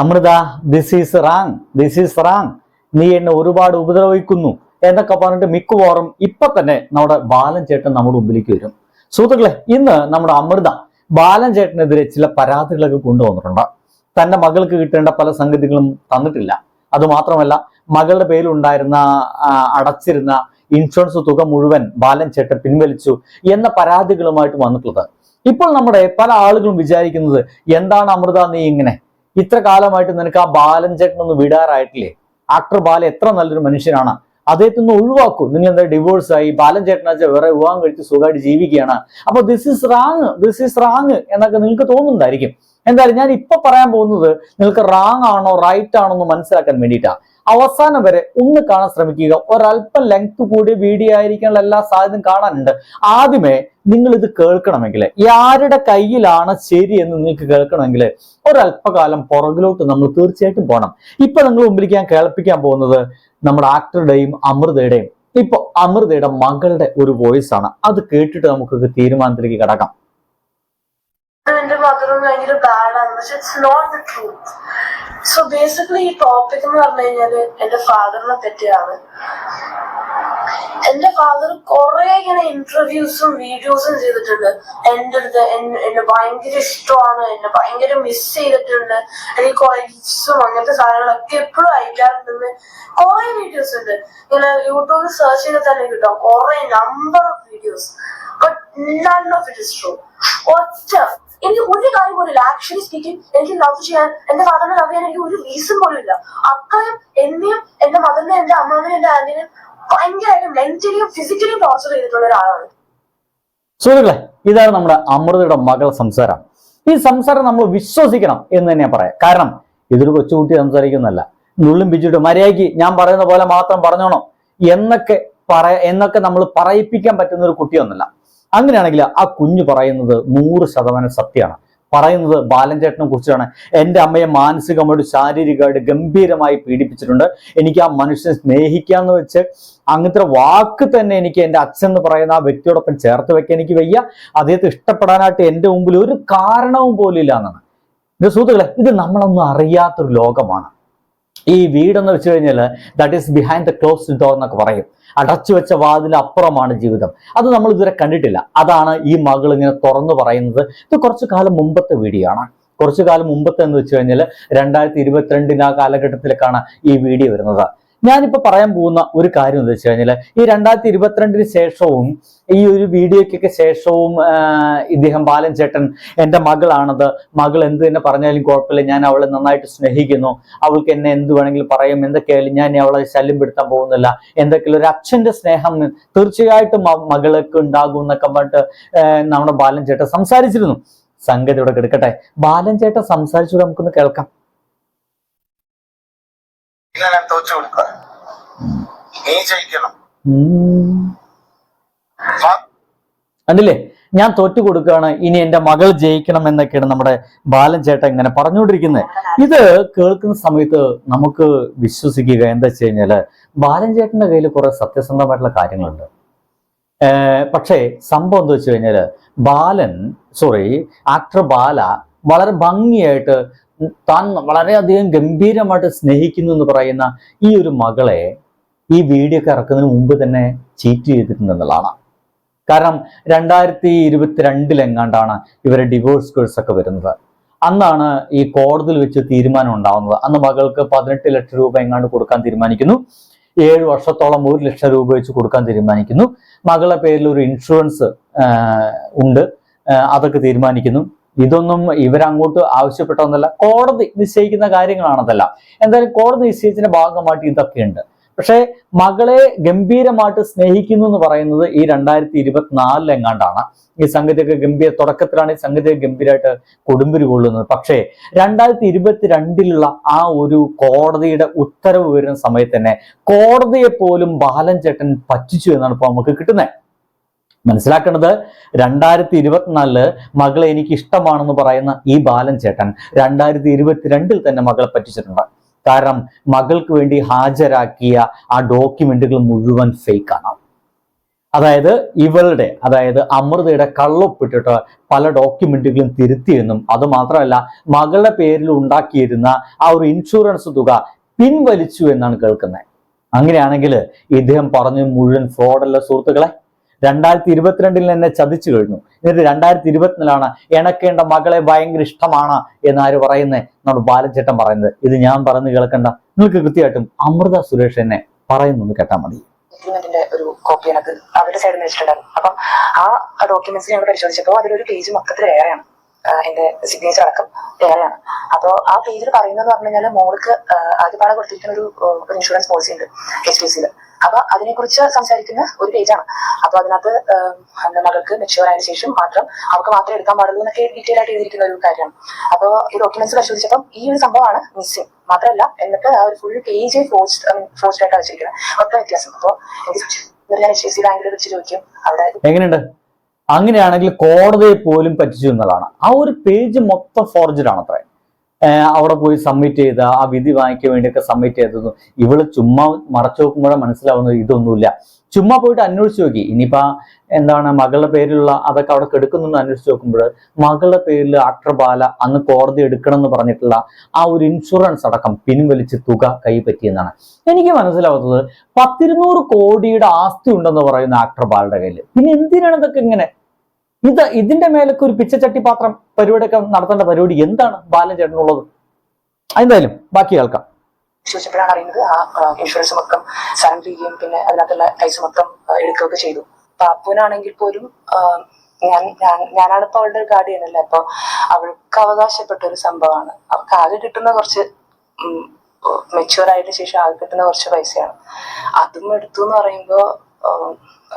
Amrita this is wrong this is wrong നീ എന്നെ ഒരുപാട് ഉപദ്രവിക്കുന്നു എന്നൊക്കെ പറഞ്ഞിട്ട് മിക്കവാറും ഇപ്പൊ തന്നെ നമ്മുടെ ബാലൻ ചേട്ടൻ നമ്മുടെ മുമ്പിലേക്ക് വരും. സുഹൃത്തുക്കളെ ഇന്ന് നമ്മുടെ അമൃത ബാലൻ ചേട്ടനെതിരെ ചില പരാതികളൊക്കെ കൊണ്ടുവന്നിട്ടുണ്ട്. തന്റെ മകൾക്ക് കിട്ടേണ്ട പല സംഗതികളും തന്നിട്ടില്ല. അതുമാത്രമല്ല മകളുടെ പേരിലുണ്ടായിരുന്ന അടച്ചിരുന്ന ഇൻഷുറൻസ് തുക മുഴുവൻ ബാലൻ ചേട്ടൻ പിൻവലിച്ചു എന്ന പരാതികളുമായിട്ട് വന്നിട്ടുള്ളത്. ഇപ്പോൾ നമ്മുടെ പല ആളുകളും വിചാരിക്കുന്നത് എന്താണ് അമൃത നീ ഇങ്ങനെ ഇത്ര കാലമായിട്ട് നിനക്ക് ആ ബാലൻ ചേട്ടൻ ഒന്ന് വിടാറായിട്ടില്ലേ? ആക്ടർ ബാല എത്ര നല്ലൊരു മനുഷ്യനാണ്. അദ്ദേഹത്തിൽ നിന്ന് ഒഴിവാക്കൂ. നിങ്ങൾ എന്താ ഡിവോഴ്സ് ആയി ബാലൻ ചേട്ടനാച്ച വേറെ വിവാഹം കഴിച്ച് സുഖമായിട്ട് ജീവിക്കുകയാണ്. അപ്പൊ this is wrong this is wrong എന്നൊക്കെ നിങ്ങൾക്ക് തോന്നുന്നുണ്ടായിരിക്കും എന്തായാലും ഞാൻ ഇപ്പൊ പറയാൻ പോകുന്നത് നിങ്ങൾക്ക് റാങ് ആണോ റൈറ്റ് ആണോ എന്ന് മനസ്സിലാക്കാൻ വേണ്ടിയിട്ടാണ് അവസാനം വരെ ഒന്ന് കാണാൻ ശ്രമിക്കുക. ഒരല്പം ലെങ്ത് കൂടി വീഡിയോ ആയിരിക്കാനുള്ള എല്ലാ സാധ്യതയും കാണാനുണ്ട്. ആദ്യമേ നിങ്ങൾ ഇത് കേൾക്കണമെങ്കിൽ ആരുടെ കയ്യിലാണ് ശരി എന്ന് നിങ്ങൾക്ക് കേൾക്കണമെങ്കിൽ ഒരല്പകാലം പുറകിലോട്ട് നമ്മൾ തീർച്ചയായിട്ടും പോകണം. ഇപ്പൊ നിങ്ങൾ മുമ്പിലേക്ക് ഞാൻ കേൾപ്പിക്കാൻ പോകുന്നത് നമ്മുടെ ആക്ടറുടെയും അമൃതയുടെയും. ഇപ്പൊ അമൃതയുടെ മകളുടെ ഒരു വോയിസ് ആണ്. അത് കേട്ടിട്ട് നമുക്ക് തീരുമാനത്തിലേക്ക് കിടക്കാം. ഭയങ്കര ബാഡാണ് പക്ഷെ it's not the truth so basically ഈ ടോപ്പിക് എന്ന് പറഞ്ഞു കഴിഞ്ഞാൽ എന്റെ ഫാദറിനെ പറ്റിയാണ്. എന്റെ ഫാദർ കുറെ ഇങ്ങനെ ഇന്റർവ്യൂസും വീഡിയോസും ചെയ്തിട്ടുണ്ട്. എന്റെ അടുത്ത് എന്നെ ഭയങ്കര ഇഷ്ടമാണ്. എന്നെ ഭയങ്കര മിസ് ചെയ്തിട്ടുണ്ട്. എനിക്ക് കുറെ ഗിഫ്റ്റ്സും അങ്ങനത്തെ സാധനങ്ങളൊക്കെ എപ്പോഴും അയക്കാറുണ്ടെന്ന് കുറെ വീഡിയോസ് ഉണ്ട്. ഇങ്ങനെ യൂട്യൂബിൽ സെർച്ച് ചെയ്താൽ തന്നെ കിട്ടും. കുറെ number of videos but none of it is true ഒറ്റ എനിക്ക് ഒരു കാര്യം പോലും ആക്ച്വലി സ്പീക്കിംഗ് എനിക്ക് ലവ് ചെയ്യാൻ എന്റെ ഫാദറിനെ ലവ് ചെയ്യാൻ എനിക്ക് ഒരു റീസൺ പോലും ഇല്ല. അത്രയും എന്നെയും എന്റെ മദറിനെ എന്റെ അമ്മാവിനെ എന്റെ ആന്റിനെ ഭയങ്കരമായിട്ട് മെന്റലിയും ഫിസിക്കലിയും ടോർച്ചർ ചെയ്തിട്ടുള്ള ഒരാളാണ്. സുഹൃത്തുക്കളെ ഇതാണ് നമ്മുടെ അമൃതയുടെ മകൾ സംസാരം. ഈ സംസാരം നമ്മൾ വിശ്വസിക്കണം എന്ന് തന്നെ പറയാം. കാരണം ഇതൊരു കൊച്ചുകുട്ടി സംസാരിക്കുന്നല്ല നുള്ളും പിച്ചിട്ട് മര്യാദയ്ക്ക് ഞാൻ പറയുന്ന പോലെ മാത്രം പറഞ്ഞോണം. എന്നൊക്കെ പറ എന്നൊക്കെ നമ്മൾ പറയിപ്പിക്കാൻ പറ്റുന്ന ഒരു കുട്ടിയൊന്നല്ല അങ്ങനെയാണെങ്കിൽ ആ കുഞ്ഞു പറയുന്നത് നൂറ് ശതമാനം സത്യമാണ്. പറയുന്നത് ബാലൻചേട്ടനെ കുറിച്ചാണ്. എന്റെ അമ്മയെ മാനസികമായിട്ട് ശാരീരികമായിട്ട് ഗംഭീരമായി പീഡിപ്പിച്ചിട്ടുണ്ട്. എനിക്ക് ആ മനുഷ്യനെ സ്നേഹിക്കാന്ന് വെച്ച് അങ്ങനത്തെ വാക്ക് തന്നെ എനിക്ക് എന്റെ അച്ഛൻ എന്ന് പറയുന്ന ആ വ്യക്തിയോടൊപ്പം ചേർത്ത് വെക്കാൻ എനിക്ക് വയ്യ. അദ്ദേഹത്തെ ഇഷ്ടപ്പെടാനായിട്ട് എന്റെ മുമ്പിൽ ഒരു കാരണവും പോലും ഇല്ല എന്നാണ് ഇത് സുഹൃത്തുക്കളെ ഇത് നമ്മളൊന്നും അറിയാത്തൊരു ലോകമാണ്. ഈ വീടെന്ന് വെച്ച് കഴിഞ്ഞാൽ that is behind the closed door എന്നൊക്കെ പറയും. അടച്ചു വെച്ച വാതിൽ അപ്പുറമാണ് ജീവിതം. അത് നമ്മൾ ഇതുവരെ കണ്ടിട്ടില്ല. അതാണ് ഈ മകൾ ഇങ്ങനെ തുറന്നു പറയുന്നത്. ഇത് കുറച്ചു കാലം മുമ്പത്തെ വീഡിയോ ആണ് കുറച്ചു കാലം മുമ്പത്തെ എന്ന് വെച്ച് കഴിഞ്ഞാൽ രണ്ടായിരത്തി ഇരുപത്തിരണ്ടിന് ആ കാലഘട്ടത്തിലേക്കാണ് ഈ വീഡിയോ വരുന്നത്. ഞാനിപ്പോൾ പറയാൻ പോകുന്ന ഒരു കാര്യം എന്ന് വെച്ച് കഴിഞ്ഞാൽ ഈ രണ്ടായിരത്തി ഇരുപത്തിരണ്ടിന് ശേഷവും ഈ ഒരു വീഡിയോയ്ക്കൊക്കെ ശേഷവും ഇദ്ദേഹം ബാലൻ ചേട്ടൻ എന്റെ മകളാണത്. മകൾ എന്ത് തന്നെ പറഞ്ഞാലും കുഴപ്പമില്ല. ഞാൻ അവളെ നന്നായിട്ട് സ്നേഹിക്കുന്നു. അവൾക്ക് എന്നെ എന്ത് വേണമെങ്കിലും പറയും. എന്തൊക്കെയായാലും ഞാൻ അവളെ ശല്യം പെടുത്താൻ പോകുന്നില്ല. എന്തൊക്കെയുള്ള ഒരു അച്ഛന്റെ സ്നേഹം തീർച്ചയായിട്ടും മകൾക്ക് ഉണ്ടാകും എന്നൊക്കെ പറഞ്ഞിട്ട് നമ്മുടെ ബാലൻ ചേട്ടൻ സംസാരിച്ചിരുന്നു. സംഗതി ഇവിടെ കിടക്കട്ടെ. ബാലൻ ചേട്ടൻ സംസാരിച്ചു നമുക്കൊന്ന് കേൾക്കാം. ഞാൻ തോച്ചു കൊടുക്കുക. നീ ജയിക്കണം. കണ്ടില്ലേ? ഞാൻ തോറ്റു കൊടുക്കുകയാണ് ഇനി എന്റെ മകൾ ജയിക്കണം എന്നൊക്കെയാണ് നമ്മുടെ ബാലൻ ചേട്ടൻ ഇങ്ങനെ പറഞ്ഞുകൊണ്ടിരിക്കുന്നത്. ഇത് കേൾക്കുന്ന സമയത്ത് നമുക്ക് വിശ്വസിക്കുക എന്താ വെച്ച് കഴിഞ്ഞാൽ ബാലൻ ചേട്ടന്റെ കയ്യിൽ കുറെ സത്യസന്ധമായിട്ടുള്ള കാര്യങ്ങളുണ്ട്. പക്ഷേ സംഭവം എന്താ വെച്ച് കഴിഞ്ഞാൽ ബാലൻ സോറി ആക്ടർ ബാല വളരെ ഭംഗിയായിട്ട് താൻ വളരെയധികം ഗംഭീരമായിട്ട് സ്നേഹിക്കുന്നു എന്ന് പറയുന്ന ഈ ഒരു മകളെ ഈ വീഡിയോ ഒക്കെ ഇറക്കുന്നതിന് മുമ്പ് തന്നെ ചീറ്റ് ചെയ്തിട്ടുണ്ടെന്നുള്ളതാണ്. കാരണം രണ്ടായിരത്തി ഇരുപത്തിരണ്ടിലെങ്ങാണ്ടാണ് ഇവരെ ഡിവോഴ്സ് കേസ് ഒക്കെ വരുന്നത്. അന്നാണ് ഈ കോടതിയിൽ വെച്ച് തീരുമാനം ഉണ്ടാവുന്നത്. അന്ന് മകൾക്ക് പതിനെട്ട് ലക്ഷം രൂപ എങ്ങാണ്ട് കൊടുക്കാൻ തീരുമാനിക്കുന്നു. ഏഴ് വർഷത്തോളം ഒരു ലക്ഷം രൂപ വെച്ച് കൊടുക്കാൻ തീരുമാനിക്കുന്നു. മകളുടെ പേരിൽ ഒരു ഇൻഷുറൻസ് ഉണ്ട്. അതൊക്കെ തീരുമാനിക്കുന്നു. ഇതൊന്നും ഇവരങ്ങോട്ട് ആവശ്യപ്പെട്ടതൊന്നല്ല കോടതി നിശ്ചയിക്കുന്ന കാര്യങ്ങളാണതല്ല. എന്തായാലും കോടതി നിശ്ചയിച്ചതിന്റെ ഭാഗമായിട്ട് ഇതൊക്കെയുണ്ട്. പക്ഷേ മകളെ ഗംഭീരമായിട്ട് സ്നേഹിക്കുന്നു എന്ന് പറയുന്നത് ഈ രണ്ടായിരത്തി ഇരുപത്തിനാലിൽ എങ്ങാണ്ടാണ്. ഈ സംഗതിയൊക്കെ ഗംഭീര തുടക്കത്തിലാണ് ഈ സംഗതിയൊക്കെ ഗംഭീരമായിട്ട് കൊടുമ്പിരി കൊള്ളുന്നത്. പക്ഷേ രണ്ടായിരത്തി ഇരുപത്തിരണ്ടിലുള്ള ആ ഒരു കോടതിയുടെ ഉത്തരവ് വരുന്ന സമയത്ത് തന്നെ കോടതിയെ പോലും ബാലൻ ചേട്ടൻ പറ്റിച്ചു എന്നാണ് ഇപ്പോൾ നമുക്ക് കിട്ടുന്നത്. മനസ്സിലാക്കേണ്ടത് രണ്ടായിരത്തി ഇരുപത്തിനാലിൽ മകളെ എനിക്ക് ഇഷ്ടമാണെന്ന് പറയുന്ന ഈ ബാലൻ ചേട്ടൻ രണ്ടായിരത്തി ഇരുപത്തിരണ്ടിൽ തന്നെ മകളെ പറ്റിച്ചിട്ടുണ്ട്. കാരണം മകൾക്ക് വേണ്ടി ഹാജരാക്കിയ ആ ഡോക്യുമെന്റുകൾ മുഴുവൻ ഫേക്ക് ആണ് അതായത് ഇവളുടെ അതായത് അമൃതയുടെ കള്ളൊപ്പിട്ടിട്ട് പല ഡോക്യുമെന്റുകളും തിരുത്തിയെന്നും അത് മാത്രമല്ല മകളുടെ പേരിൽ ഉണ്ടാക്കിയിരുന്ന ആ ഒരു ഇൻഷുറൻസ് തുക പിൻവലിച്ചു എന്നാണ് കേൾക്കുന്നത്. അങ്ങനെയാണെങ്കിൽ ഇദ്ദേഹം പറഞ്ഞു മുഴുവൻ ഫ്രോഡല്ല സുഹൃത്തുക്കളെ. രണ്ടായിരത്തി ഇരുപത്തിരണ്ടിൽ എന്നെ ചതിച്ചു കഴിഞ്ഞു. എന്നിട്ട് രണ്ടായിരത്തി ഇരുപത്തിനാലാണ് എണക്കേണ്ട മകളെ ഭയങ്കര ഇഷ്ടമാണ് എന്ന് ആര് പറയുന്നത് നമ്മുടെ ബാലചേട്ടൻ പറയുന്നത്. ഇത് ഞാൻ പറഞ്ഞു കേൾക്കണ്ട. നിങ്ങൾക്ക് കൃത്യമായിട്ടും അമൃത സുരേഷ് എന്നെ പറയുന്നു കേട്ടാൽ മതി. ഒരു കോപ്പി എനിക്ക് അവരുടെ സൈഡിൽ നിന്ന് വെച്ചിട്ടുണ്ടായിരുന്നു. അപ്പം ആ ഡോക്യുമെന്റ്സ് ഞങ്ങൾ പരിശോധിച്ചപ്പോൾ അതിലൊരു പേജ് മൊത്തത്തിൽ വേറെയാണ് ആഹ് എന്റെ സിഗ്നേച്ചർ അടക്കം വേറെയാണ് അപ്പോൾ ആ പേജിൽ പറയുന്നത് പറഞ്ഞു കഴിഞ്ഞാൽ മോൾക്ക് ആദ്യപാടെ കൊടുത്തിരിക്കുന്ന ഒരു ഒരു ഇൻഷുറൻസ് പോളിസി ഉണ്ട് എച്ച് ഡി സിയിൽ അപ്പൊ അതിനെക്കുറിച്ച് സംസാരിക്കുന്ന ഒരു പേജാണ്. അപ്പൊ അതിനകത്ത് എന്റെ മകൾക്ക് മെച്ചുവർ ആയതിനു ശേഷം മാത്രം അവർക്ക് മാത്രമേ എടുക്കാൻ പാടുള്ളൂ എന്നൊക്കെ ഡീറ്റെയിൽ ആയിട്ട് എഴുതിയിരിക്കുന്ന ഒരു കാര്യമാണ്. അപ്പോൾ ഈ ഡോക്യുമെന്റ്സ് പരിശോധിച്ചപ്പോൾ ഈ ഒരു സംഭവമാണ് മിസ്സിംഗ് മാത്രമല്ല എന്നിട്ട് ആ ഒരു ഫുൾ പേജ് ഫോഴ്സ് ഫോഴ്സ്ഡ് ആയിട്ടാണ് വെച്ചിരിക്കുന്നത്. ഒറ്റ വ്യത്യാസം. അപ്പോൾ എനിക്ക്. ഞാൻ എച്ച് ഡി സി ബാങ്കിൽ വിളിച്ച് ചോദിക്കും. അവിടെ എങ്ങനെയുണ്ട്? അങ്ങനെയാണെങ്കിൽ കോടതിയെ പോലും പറ്റിച്ചു എന്നതാണ്. ആ ഒരു പേജ് മൊത്തം ഫോർജഡ് ആണ് അത്രേ. അവിടെ പോയി സബ്മിറ്റ് ചെയ്ത ആ വിധി വാങ്ങിക്കാൻ വേണ്ടിയൊക്കെ സബ്മിറ്റ് ചെയ്തതും ഇവൾ ചുമ്മാ മറച്ചു നോക്കുമ്പോഴേ മനസ്സിലാവുന്നത് ഇതൊന്നുമില്ല. ചുമ്മാ പോയിട്ട് അന്വേഷിച്ച് നോക്കി. ഇനിയിപ്പോ എന്താണ് മകളുടെ പേരിലുള്ള അതൊക്കെ അവിടെ കെടുക്കുന്നു അന്വേഷിച്ച് നോക്കുമ്പോൾ മകളുടെ പേരിൽ അക്രബാല അന്ന് കോടതി എടുക്കണം എന്ന് പറഞ്ഞിട്ടുള്ള ആ ഒരു ഇൻഷുറൻസ് അടക്കം പിൻവലിച്ച് തുക കൈപ്പറ്റിയെന്നാണ് എനിക്ക് മനസ്സിലാവുന്നത് പത്തിരുന്നൂറ് കോടിയുടെ ആസ്തി ഉണ്ടെന്ന് പറയുന്ന അക്രബാലയുടെ കയ്യിൽ പിന്നെ എന്തിനാണ് ഇതൊക്കെ ഇങ്ങനെ? ഇത് ഇതിന്റെ മേലൊക്കെ ഒരു പിച്ചച്ചട്ടി പാത്രം പരിപാടിയൊക്കെ നടത്തേണ്ട പരിപാടി എന്താണ് ബാലൻ ചേട്ടനുള്ളത്? എന്തായാലും ബാക്കി കേൾക്കാം. ചോദിച്ചപ്പോഴാണ് അറിയുന്നത്. ആ ഇൻഷുറൻസ് മൊത്തം സറണ്ടർ ചെയ്യുകയും പിന്നെ അതിനകത്തുള്ള പൈസ മൊത്തം എടുക്കുകയൊക്കെ ചെയ്തു. പാപ്പുവിനാണെങ്കിൽ പോലും ഞാൻ ഞാൻ ഞാനാണ് ഇപ്പൊ അവളുടെ ഒരു ഗാർഡിയൻ അല്ലേ? അപ്പൊ അവൾക്ക് അവകാശപ്പെട്ട ഒരു സംഭവമാണ്. അവൾക്ക് ആകെ കിട്ടുന്ന കുറച്ച് മെച്യൂർ ആയതിനു ശേഷം ആകെ കിട്ടുന്ന കുറച്ച് പൈസയാണ്. അതും എടുത്തു എന്ന് പറയുമ്പോ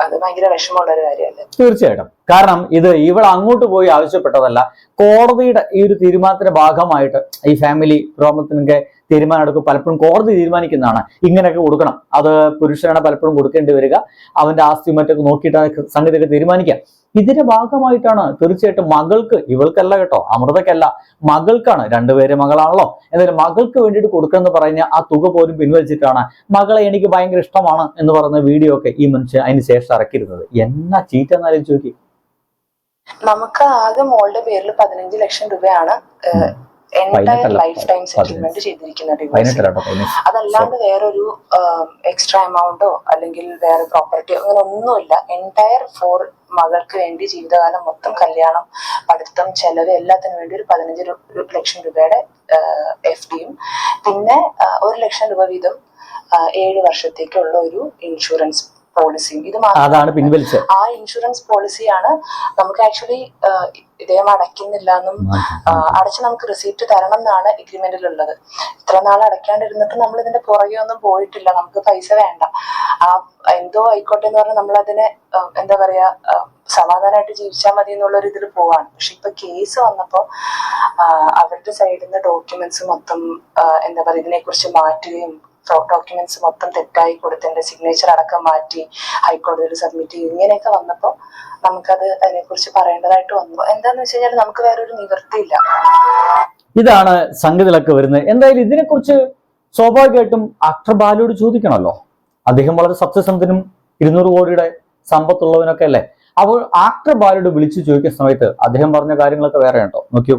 അത് ഭയങ്കര വിഷമമുള്ള ഒരു കാര്യമല്ലേ? തീർച്ചയായിട്ടും. കാരണം ഇത് ഇവൾ അങ്ങോട്ട് പോയി ആവശ്യപ്പെട്ടതല്ല. കോടതിയുടെ ഈ ഒരു തീരുമാനത്തിന്റെ ഭാഗമായിട്ട് ഈ ഫാമിലി പ്രോബ്ലത്തിനൊക്കെ തീരുമാനം എടുക്കും. പലപ്പോഴും കോടതി തീരുമാനിക്കുന്നതാണ്. ഇങ്ങനെയൊക്കെ കൊടുക്കണം. അത് പുരുഷനാണ് പലപ്പോഴും കൊടുക്കേണ്ടി വരിക. അവന്റെ ആസ്തി മറ്റൊക്കെ നോക്കിയിട്ട് സംഗതിയൊക്കെ തീരുമാനിക്കാം. ഇതിന്റെ ഭാഗമായിട്ടാണ് തീർച്ചയായിട്ടും മകൾക്ക് ഇവൾക്കല്ല കേട്ടോ അമൃതക്കല്ല മകൾക്കാണ് രണ്ടുപേരെ മകളാണല്ലോ. എന്നാലും മകൾക്ക് വേണ്ടിയിട്ട് കൊടുക്കണമെന്ന് പറഞ്ഞ ആ തുക പോലും പിൻവലിച്ചിട്ടാണ് മകളെ എനിക്ക് ഭയങ്കര ഇഷ്ടമാണ് എന്ന് പറയുന്ന വീഡിയോ ഒക്കെ ഈ മനുഷ്യൻ അതിന് ശേഷം ഇറക്കിയിരുന്നത്. എന്നാ ചീറ്റ എന്നാലും ചോദിക്കും. നമുക്ക് ആകെ മോളുടെ പേരിൽ പതിനഞ്ച് ലക്ഷം രൂപയാണ് ലൈഫ് ടൈം. സെറ്റിൽമെന്റ് ചെയ്തിരിക്കുന്നത് അതല്ലാണ്ട് വേറൊരു എക്സ്ട്രാ എമൗണ്ടോ അല്ലെങ്കിൽ വേറെ പ്രോപ്പർട്ടിയോ അങ്ങനെ ഒന്നുമില്ല. എന്റയർ ഫോർ മകൾക്ക് വേണ്ടി ജീവിതകാലം മൊത്തം കല്യാണം പഠിത്തം ചെലവ് എല്ലാത്തിനും വേണ്ടി ഒരു പതിനഞ്ച് ലക്ഷം രൂപയുടെ എഫ് ഡിയും പിന്നെ ഒരു ലക്ഷം രൂപ വീതം ഏഴ് വർഷത്തേക്കുള്ള ഒരു ഇൻഷുറൻസ് പോളിസിയും ഇത് മാത്രമാണ് അതാണ് പിൻവലിച്ചത്. ആ ഇൻഷുറൻസ് പോളിസിയാണ് നമുക്ക് ആക്ച്വലി ഇദ്ദേഹം അടയ്ക്കുന്നില്ല എന്നും അടച്ച് നമുക്ക് റിസീപ്റ്റ് തരണം എന്നാണ് എഗ്രിമെന്റിൽ ഉള്ളത്. ഇത്ര നാൾ അടയ്ക്കാണ്ടിരുന്നിട്ട് നമ്മൾ ഇതിന്റെ പുറകെ ഒന്നും പോയിട്ടില്ല. നമുക്ക് പൈസ വേണ്ട. ആ എന്തോ ആയിക്കോട്ടെ എന്ന് പറഞ്ഞാൽ നമ്മൾ അതിനെ എന്താ പറയാ സമാധാനമായിട്ട് ജീവിച്ചാൽ മതി എന്നുള്ള ഒരു ഇതിൽ പോവാണ്. പക്ഷെ ഇപ്പൊ കേസ് വന്നപ്പോ അവരുടെ സൈഡിൽ നിന്ന് ഡോക്യുമെന്റ്സ് മൊത്തം എന്താ പറയുക ഇതിനെ കുറിച്ച് മാറ്റുകയും ഡോക്യുമെന്റ്സ് മൊത്തം തെറ്റായി കൊടുത്തതിന്റെ സിഗ്നേച്ചർ അടക്കം മാറ്റി ഹൈക്കോടതിയിൽ സബ്മിറ്റ് ചെയ്യും ഇങ്ങനെയൊക്കെ വന്നപ്പോ നമുക്കത് അതിനെക്കുറിച്ച് പറയേണ്ടതായിട്ട് വന്നു. എന്താന്ന് വെച്ച് കഴിഞ്ഞാൽ നമുക്ക് വേറൊരു നിവൃത്തിയില്ല. ഇതാണ് സംഗതികളൊക്കെ വരുന്നത്. എന്തായാലും ഇതിനെക്കുറിച്ച് സ്വാഭാവികമായിട്ടും അക്ടർ ബാലുയോട് ചോദിക്കണമല്ലോ. അദ്ദേഹം വളരെ സത്യസന്ധനും ഇരുന്നൂറ് കോടിയുടെ സമ്പത്തുള്ളവനൊക്കെ അല്ലേ? അപ്പോൾ ആക്ടർ ബാലുയോട് വിളിച്ചു ചോദിക്കുന്ന സമയത്ത് അദ്ദേഹം പറഞ്ഞ കാര്യങ്ങളൊക്കെ വേറെ ഉണ്ടോ നോക്കി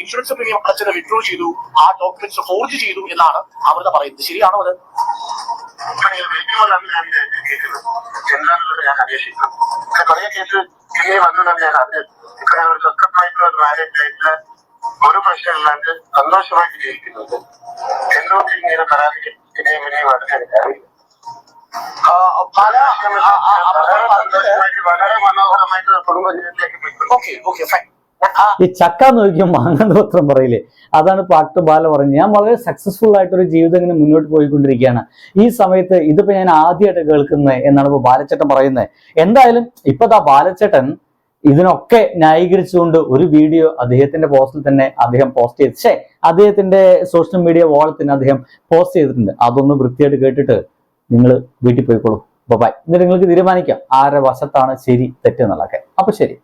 ഇൻഷുറൻസ് പ്രീമിയം അടച്ചത് വിഡ്രോ ചെയ്തു. ആ ഡോക്യുമെന്റ്സ് ഫോർജ് ചെയ്തു എന്നാണ് അമൃത പറയുന്നത്. ശരിയാണോ അത്? ഞാൻ ഒരു ഒരു പ്രശ്നമില്ലാണ്ട് സന്തോഷമായിട്ട് ജീവിക്കുന്നത്. എന്തുകൊണ്ട് ഇങ്ങനെ പരാതി ഇനിയും ഇനിയും അടുത്തെടുക്കാറില്ല പല ആ, ആ, ഓക്കെ ഓക്കെ ഫൈൻ ഈ ചക്ക നോക്കിയും മാങ്ങ പത്രം പറയില്ലേ? അതാണ് പാട്ട് ബാല പറഞ്ഞത്. ഞാൻ വളരെ സക്സസ്ഫുൾ ആയിട്ട് ഒരു ജീവിതം ഇങ്ങനെ മുന്നോട്ട് പോയിക്കൊണ്ടിരിക്കുകയാണ്. ഈ സമയത്ത് ഇതിപ്പോ ഞാൻ ആദ്യമായിട്ട് കേൾക്കുന്നത് എന്നാണ് ഇപ്പൊ ബാലച്ചേട്ടൻ പറയുന്നത്. എന്തായാലും ഇപ്പതാ ബാലച്ചേട്ടൻ ഇതിനൊക്കെ ന്യായീകരിച്ചുകൊണ്ട് ഒരു വീഡിയോ അദ്ദേഹത്തിന്റെ പോസ്റ്റിൽ തന്നെ അദ്ദേഹം പോസ്റ്റ് ചെയ്ത്. പക്ഷേ അദ്ദേഹത്തിന്റെ സോഷ്യൽ മീഡിയ വാളത്തിന് അദ്ദേഹം പോസ്റ്റ് ചെയ്തിട്ടുണ്ട്. അതൊന്ന് വൃത്തിയായിട്ട് കേട്ടിട്ട് നിങ്ങൾ വീട്ടിൽ പോയിക്കോളൂ. ബൈ എന്നിട്ട് നിങ്ങൾക്ക് തീരുമാനിക്കാം. ആരുടെ വശത്താണ് ശരി തെറ്റെന്നുള്ളതൊക്കെ അപ്പൊ ശരി.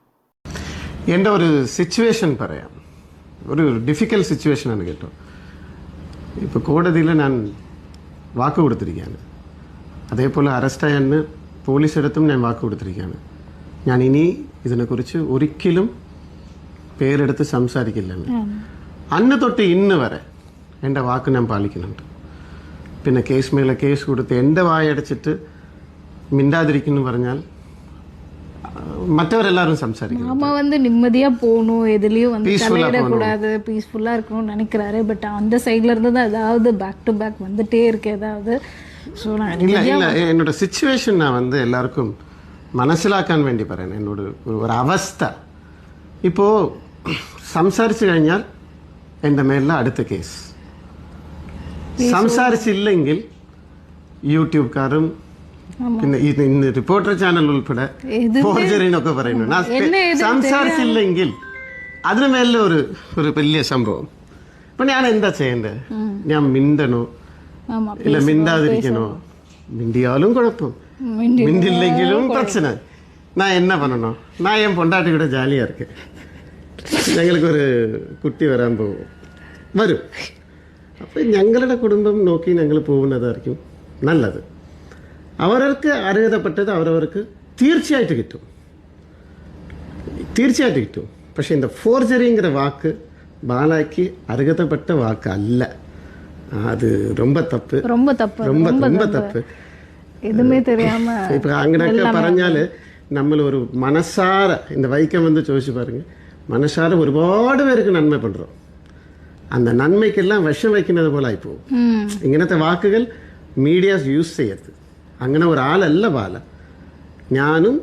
എന്റെ ഒരു സിറ്റുവേഷൻ പറയാം. ഒരു ഡിഫിക്കൽട്ട് സിറ്റുവേഷനാണ് കേട്ടോ. ഇപ്പോൾ കോടതിയിൽ ഞാൻ വാക്ക് കൊടുത്തിരിക്കുകയാണ്. അതേപോലെ അറസ്റ്റ് ആയെന്ന് പോലീസ് എടുത്തും ഞാൻ വാക്ക് കൊടുത്തിരിക്കുകയാണ്. ഞാൻ ഇനി ഇതിനെക്കുറിച്ച് ഒരിക്കലും പേരെടുത്ത് സംസാരിക്കില്ലെന്ന്. അന്ന് തൊട്ട് ഇന്ന് വരെ എന്റെ വാക്ക് ഞാൻ പാലിക്കുന്നുണ്ട്. പിന്നെ കേസ് മേലെ കേസ് കൊടുത്ത് എൻ്റെ വായടച്ചിട്ട് മിണ്ടാതിരിക്കുന്നു പറഞ്ഞാൽ ആ, മറ്റവരെല്ലാവരും സംസാരിക്കുന്നു மாமா வந்து நிம்மதியா போகணும் எதுலயும் வந்து Peaceful-ஆ தலையிடக்கூடாது பீஸ்ஃபுல்லா இருக்கணும்னு நினைக்கிறாரு பட் அந்த சைட்ல இருந்து தான் ஏதாவது பேக் டு பேக் வந்துட்டே இருக்கு ஏதாவது ஸோ நான் ഇല്ല ഇല്ല എന്നോട് സിറ്റുവേഷൻ ഞാൻ വന്ന് എല്ലാവർക്കും മനസ്സിലാക്കാൻ വേണ്ടി പറയുന്നത് എന്നോട് ഒരു- ഒരു അവസ്ഥ ഇപ്പോൾ സംസാരിച്ചു കഴിഞ്ഞാൽ എൻ്റെ മേലിലെ അടുത്ത കേസ് സംസാരിച്ചില്ലെങ്കിൽ യൂട്യൂബ്കാരും പിന്നെ ഈ ഇന്ന് റിപ്പോർട്ടർ ചാനൽ ഉൾപ്പെടെ ഫോർജറി എന്നൊക്കെ പറയുന്നു ഞാൻ സംസാരിച്ചില്ലെങ്കിൽ അതിന് മേലെ ഒരു ഒരു വലിയ സംഭവം അപ്പൊ ഞാൻ എന്താ ചെയ്യണ്ടേ ഞാൻ മിണ്ടണോ ஆமா ഇല്ല മിണ്ടാതിരിക്കണോ മിണ്ടിയാലും കുഴപ്പം മിണ്ടില്ലെങ്കിലും പ്രശ്ന நான் என்ன பண்ணணும் நான் என் பொண்டாட்டி கூட ஜாலியாக இருக்கேன் ഞങ്ങൾക്ക് ഒരു കുട്ടി വരാൻ പോകും വരും അപ്പോൾ ഞങ്ങളുടെ കുടുംബം നോക്കി ഞങ്ങൾ പോകുന്നതായിരിക്കും നല്ലത് അവരവർക്ക് അർഹതപ്പെട്ടത് അവരവർക്ക് തീർച്ചയായിട്ട് കിട്ടും തീർച്ചയായിട്ട് കിട്ടും പക്ഷേ இந்த ஃபோர்ஜரிங்கிற வாக்கு பாலாக்கு அருகதப்பட்ட வாக்கு அல்ல அது ரொம்ப தப்பு ரொம்ப தப்பு ரொம்ப ரொம்ப தப்பு எதுவுமே தெரியாம இப்போ அங்கனாக்க പറഞ്ഞാൽ നമ്മൾ ഒരു മനസ്സാര இந்த வைக்கம் வந்து ചോദിച്ചു பாருங்க മനസ്സാര ഒരുപാട് പേർക്ക് നന്മ பண்ணுறோம் அந்த നന്മയ്ക്കെല്ലാം വിഷം വയ്ക്കുന്നത് പോലെ ആയിപ്പോവും ഇങ്ങനത്തെ വാക്കുകൾ മീഡിയാസ് യൂസ് ചെയ്യരുത് അങ്ങനെ ഒരാളല്ല ബാല ഞാനും